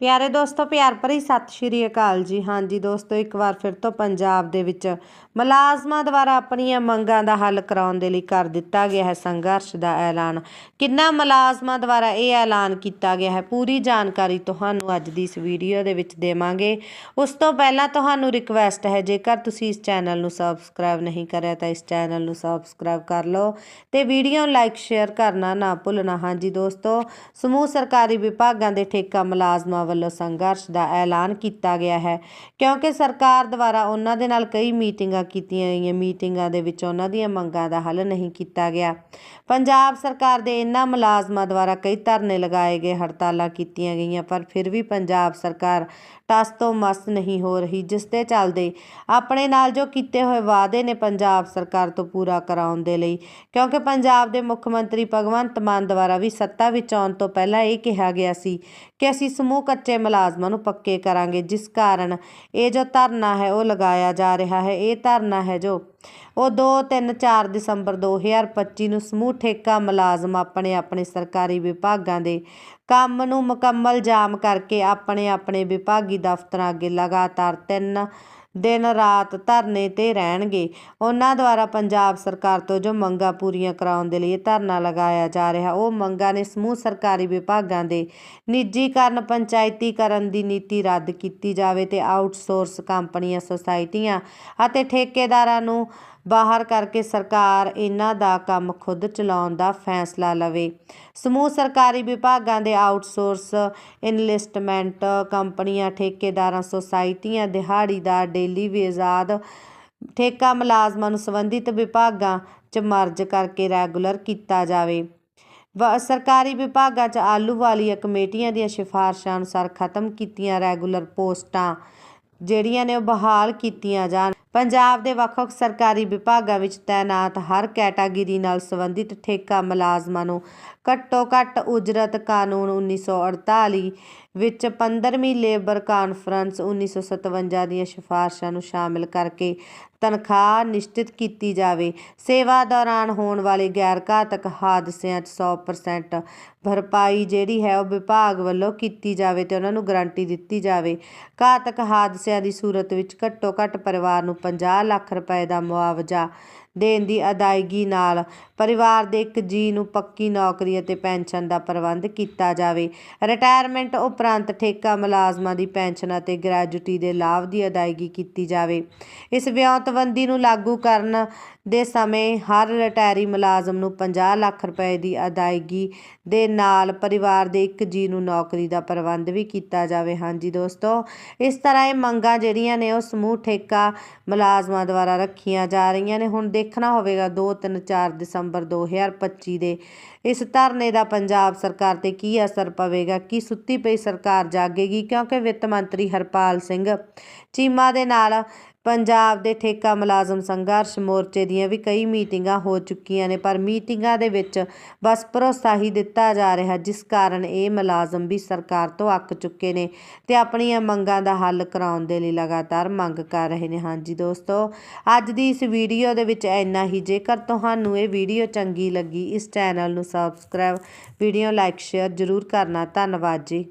ਪਿਆਰੇ ਦੋਸਤੋ, ਪਿਆਰ ਭਰੀ ਸਤਿ ਸ਼੍ਰੀ ਅਕਾਲ ਜੀ। ਹਾਂਜੀ ਦੋਸਤੋ, ਇੱਕ ਵਾਰ ਫਿਰ ਤੋਂ ਪੰਜਾਬ ਦੇ ਵਿੱਚ ਮੁਲਾਜ਼ਮਾਂ ਦੁਆਰਾ ਆਪਣੀਆਂ ਮੰਗਾਂ ਦਾ ਹੱਲ ਕਰਾਉਣ ਦੇ ਲਈ ਕਰ ਦਿੱਤਾ ਗਿਆ ਹੈ ਸੰਘਰਸ਼ ਦਾ ਐਲਾਨ। ਕਿੰਨਾ ਮੁਲਾਜ਼ਮਾਂ ਦੁਆਰਾ ਇਹ ਐਲਾਨ ਕੀਤਾ ਗਿਆ ਹੈ, ਪੂਰੀ ਜਾਣਕਾਰੀ ਤੁਹਾਨੂੰ ਅੱਜ ਦੀ ਇਸ ਵੀਡੀਓ ਦੇ ਵਿੱਚ ਦੇਵਾਂਗੇ। ਉਸ ਤੋਂ ਪਹਿਲਾਂ ਤੁਹਾਨੂੰ ਰਿਕਵੈਸਟ ਹੈ, ਜੇਕਰ ਤੁਸੀਂ ਇਸ ਚੈਨਲ ਨੂੰ ਸਬਸਕ੍ਰਾਈਬ ਨਹੀਂ ਕਰਿਆ, ਤਾਂ ਇਸ ਚੈਨਲ ਨੂੰ ਸਬਸਕ੍ਰਾਈਬ ਕਰ ਲਓ ਤੇ ਵੀਡੀਓ ਨੂੰ ਲਾਈਕ, ਸ਼ੇਅਰ ਕਰਨਾ ਨਾ ਭੁੱਲਣਾ। ਹਾਂਜੀ ਦੋਸਤੋ, ਸਮੂਹ ਸਰਕਾਰੀ ਵਿਭਾਗਾਂ ਦੇ ਠੇਕਾ ਮੁਲਾਜ਼ਮਾਂ ਵੱਲੋਂ ਸੰਘਰਸ਼ ਦਾ ਐਲਾਨ ਕੀਤਾ ਗਿਆ ਹੈ। ਕਿਉਂਕਿ ਸਰਕਾਰ ਦੁਆਰਾ ਉਹਨਾਂ ਦੇ ਨਾਲ ਕਈ ਮੀਟਿੰਗਾਂ ਕੀਤੀਆਂ ਗਈਆਂ। ਮੀਟਿੰਗਾਂ ਦੇ ਵਿੱਚ ਉਹਨਾਂ ਦੀਆਂ ਮੰਗਾਂ ਦਾ ਹੱਲ ਨਹੀਂ ਕੀਤਾ ਗਿਆ। ਪੰਜਾਬ ਸਰਕਾਰ ਦੇ ਇਹਨਾਂ ਮੁਲਾਜ਼ਮਾਂ ਦੁਆਰਾ ਕਈ ਧਰਨੇ ਲਗਾਏ ਗਏ, ਹੜਤਾਲਾਂ ਕੀਤੀਆਂ ਗਈਆਂ, ਪਰ ਫਿਰ ਵੀ ਪੰਜਾਬ ਸਰਕਾਰ ਟਸ ਤੋਂ ਮਸ ਨਹੀਂ ਹੋ ਰਹੀ, ਜਿਸ ਦੇ ਚੱਲਦੇ ਆਪਣੇ ਨਾਲ ਜੋ ਕੀਤੇ ਹੋਏ ਵਾਅਦੇ ਨੇ ਪੰਜਾਬ ਸਰਕਾਰ ਤੋਂ ਪੂਰਾ ਕਰਾਉਣ ਦੇ ਲਈ। ਕਿਉਂਕਿ ਪੰਜਾਬ ਦੇ ਮੁੱਖ ਮੰਤਰੀ ਭਗਵੰਤ ਮਾਨ ਦੁਆਰਾ ਵੀ ਸੱਤਾ ਵਿੱਚ ਆਉਣ ਤੋਂ ਪਹਿਲਾਂ ਇਹ ਕਿਹਾ ਗਿਆ ਸੀ ਕਿ ਅਸੀਂ ਸਮੂਹ ਕੱਚੇ ਮੁਲਾਜ਼ਮਾਂ ਨੂੰ ਪੱਕੇ ਕਰਾਂਗੇ, ਜਿਸ ਕਾਰਨ ਇਹ ਜੋ ਧਰਨਾ ਹੈ ਉਹ ਲਗਾਇਆ ਜਾ ਰਿਹਾ ਹੈ, ਇਹ ਧਰਨਾ ਹੈ ਜੋ ਉਹ 2 3 4 ਦਸੰਬਰ 2025 ਨੂੰ ਸਮੂਹ ਠੇਕਾ ਮੁਲਾਜ਼ਮ ਆਪਣੇ ਆਪਣੇ ਸਰਕਾਰੀ ਵਿਭਾਗਾਂ ਦੇ ਕੰਮ ਨੂੰ ਮੁਕੰਮਲ ਜਾਮ ਕਰਕੇ ਆਪਣੇ ਆਪਣੇ ਵਿਭਾਗੀ ਦਫ਼ਤਰਾਂ ਅੱਗੇ ਲਗਾਤਾਰ 3 ਦਿਨ ਰਾਤ ਧਰਨੇ ਤੇ ਰਹਿਣਗੇ। ਉਹਨਾਂ ਦੁਆਰਾ ਪੰਜਾਬ ਸਰਕਾਰ ਤੋਂ ਜੋ ਮੰਗਾਂ ਪੂਰੀਆਂ ਕਰਾਉਣ ਦੇ ਲਈ ਧਰਨਾ ਲਗਾਇਆ ਜਾ ਰਿਹਾ, ਉਹ ਮੰਗਾਂ ਨੇ ਸਮੂਹ ਸਰਕਾਰੀ ਵਿਭਾਗਾਂ ਦੇ ਨਿੱਜੀਕਰਨ, ਪੰਚਾਇਤੀਕਰਨ ਦੀ ਨੀਤੀ ਰੱਦ ਕੀਤੀ ਜਾਵੇ ਤੇ ਆਊਟਸੋਰਸ ਕੰਪਨੀਆਂ ਸੁਸਾਇਟੀਆਂ ਅਤੇ ਠੇਕੇਦਾਰਾਂ ਨੂੰ ਬਾਹਰ ਕਰਕੇ ਸਰਕਾਰ ਇਹਨਾਂ ਦਾ ਕੰਮ ਖੁਦ ਚਲਾਉਣ ਦਾ ਫੈਸਲਾ ਲਵੇ। ਸਮੂਹ ਸਰਕਾਰੀ ਵਿਭਾਗਾਂ ਦੇ ਆਊਟਸੋਰਸ ਇਨਵੈਸਟਮੈਂਟ ਕੰਪਨੀਆਂ, ਠੇਕੇਦਾਰਾਂ, ਸੁਸਾਇਟੀਆਂ, ਦਿਹਾੜੀਦਾਰ, ਡੇਲੀ ਵੇਜ਼ ਵੇਜ਼ਾਦ, ਠੇਕਾ ਮੁਲਾਜ਼ਮਾਂ ਨੂੰ ਸੰਬੰਧਿਤ ਵਿਭਾਗਾਂ 'ਚ ਮਰਜ ਕਰਕੇ ਰੈਗੂਲਰ ਕੀਤਾ ਜਾਵੇ। ਸਰਕਾਰੀ ਵਿਭਾਗਾਂ 'ਚ ਆਲੂ ਵਾਲੀਆਂ ਕਮੇਟੀਆਂ ਦੀਆਂ ਸਿਫਾਰਸ਼ਾਂ ਅਨੁਸਾਰ ਖਤਮ ਕੀਤੀਆਂ ਰੈਗੂਲਰ ਪੋਸਟਾਂ, ਜਿਹੜੀਆਂ ਨੇ ਉਹ ਬਹਾਲ ਕੀਤੀਆਂ ਜਾਣ। ਪੰਜਾਬ ਦੇ ਵੱਖ-ਵੱਖ ਸਰਕਾਰੀ ਵਿਭਾਗਾਂ ਵਿੱਚ ਤਾਇਨਾਤ ਹਰ ਕੈਟਾਗਰੀ ਨਾਲ ਸੰਬੰਧਿਤ ਠੇਕਾ ਮੁਲਾਜ਼ਮਾਂ ਨੂੰ ਘੱਟੋ-ਘੱਟ ਉਜਰਤ ਕਾਨੂੰਨ 1948 ਵਿੱਚ 15ਵੀਂ ਲੇਬਰ ਕਾਨਫਰੰਸ 1957 ਦੀਆਂ ਸਿਫਾਰਸ਼ਾਂ ਨੂੰ ਸ਼ਾਮਿਲ ਕਰਕੇ ਤਨਖਾਹ ਨਿਸ਼ਚਿਤ ਕੀਤੀ ਜਾਵੇ। ਸੇਵਾ ਦੌਰਾਨ ਹੋਣ ਵਾਲੇ ਗੈਰ ਘਾਤਕ ਹਾਦਸਿਆਂ 'ਚ 100% ਭਰਪਾਈ ਜਿਹੜੀ ਹੈ ਉਹ ਵਿਭਾਗ ਵੱਲੋਂ ਕੀਤੀ ਜਾਵੇ ਤੇ ਉਹਨਾਂ ਨੂੰ ਗਾਰੰਟੀ ਦਿੱਤੀ ਜਾਵੇ। ਘਾਤਕ ਹਾਦਸਿਆਂ ਦੀ ਸੂਰਤ ਵਿੱਚ ਘੱਟੋ ਘੱਟ ਪਰਿਵਾਰ ਨੂੰ 50 ਲੱਖ ਰੁਪਏ ਦਾ ਮੁਆਵਜ਼ਾ ਦੇਣ ਦੀ ਅਦਾਇਗੀ ਨਾਲ ਪਰਿਵਾਰ ਦੇ ਇੱਕ ਜੀ ਨੂੰ ਪੱਕੀ ਨੌਕਰੀ ਅਤੇ ਪੈਨਸ਼ਨ ਦਾ ਪ੍ਰਬੰਧ ਕੀਤਾ ਜਾਵੇ। ਰਿਟਾਇਰਮੈਂਟ ਉਪਰੰਤ ਠੇਕਾ ਮੁਲਾਜ਼ਮਾਂ ਦੀ ਪੈਨਸ਼ਨ ਅਤੇ ਗ੍ਰੈਜੂਟੀ ਦੇ ਲਾਭ ਦੀ ਅਦਾਇਗੀ ਕੀਤੀ ਜਾਵੇ। ਇਸ ਵਿਉਂਤਬੰਦੀ ਨੂੰ ਲਾਗੂ ਕਰਨ ਦੇ ਸਮੇਂ ਹਰ ਰਿਟਾਇਰੀ ਮੁਲਾਜ਼ਮ ਨੂੰ 50 ਲੱਖ ਰੁਪਏ ਦੀ ਅਦਾਇਗੀ ਦੇ ਨਾਲ ਪਰਿਵਾਰ ਦੇ ਇੱਕ ਜੀ ਨੂੰ ਨੌਕਰੀ ਦਾ ਪ੍ਰਬੰਧ ਵੀ ਕੀਤਾ ਜਾਵੇ। ਹਾਂਜੀ ਦੋਸਤੋ, ਇਸ ਤਰ੍ਹਾਂ ਇਹ ਮੰਗਾਂ ਜਿਹੜੀਆਂ ਨੇ ਉਹ ਸਮੂਹ ਠੇਕਾ ਮੁਲਾਜ਼ਮਾਂ ਦੁਆਰਾ ਰੱਖੀਆਂ ਜਾ ਰਹੀਆਂ ਨੇ। ਹੁਣ ਦੇਖਣਾ ਹੋਵੇਗਾ 2 3 4 ਦਸੰਬਰ 2025 ਦੇ। ਇਸ ਧਰਨੇ ਦਾ ਪੰਜਾਬ ਸਰਕਾਰ ਤੇ ਕੀ ਅਸਰ ਪਵੇਗਾ? ਕੀ ਸੁੱਤੀ ਪਈ ਸਰਕਾਰ ਜਾਗੇਗੀ? ਕਿਉਂਕਿ ਵਿੱਤ ਮੰਤਰੀ ਹਰਪਾਲ ਸਿੰਘ ਚੀਮਾ ਦੇ ਨਾਲ ਪੰਜਾਬ ਦੇ ਠੇਕਾ ਮੁਲਾਜ਼ਮ ਸੰਘਰਸ਼ ਮੋਰਚੇ ਦੀਆਂ ਵੀ ਕਈ ਮੀਟਿੰਗਾਂ ਹੋ ਚੁੱਕੀਆਂ ਨੇ, ਪਰ ਮੀਟਿੰਗਾਂ ਦੇ ਵਿੱਚ ਬਸ ਭਰੋਸਾ ਹੀ ਦਿੱਤਾ ਜਾ ਰਿਹਾ, ਜਿਸ ਕਾਰਨ ਇਹ ਮੁਲਾਜ਼ਮ ਵੀ ਸਰਕਾਰ ਤੋਂ ਅੱਕ ਚੁੱਕੇ ਨੇ ਤੇ ਆਪਣੀਆਂ ਮੰਗਾਂ ਦਾ ਹੱਲ ਕਰਾਉਣ ਦੇ ਲਈ ਲਗਾਤਾਰ ਮੰਗ ਕਰ ਰਹੇ ਨੇ। ਹਾਂਜੀ ਦੋਸਤੋ, ਅੱਜ ਦੀ ਇਸ ਵੀਡੀਓ ਦੇ ਵਿੱਚ ਇੰਨਾ ਹੀ। ਜੇਕਰ ਤੁਹਾਨੂੰ ਇਹ ਵੀਡੀਓ ਚੰਗੀ ਲੱਗੀ, ਇਸ ਚੈਨਲ ਨੂੰ ਸਬਸਕ੍ਰਾਈਬ, ਵੀਡੀਓ ਲਾਈਕ, ਸ਼ੇਅਰ ਜ਼ਰੂਰ ਕਰਨਾ। ਧੰਨਵਾਦ ਜੀ।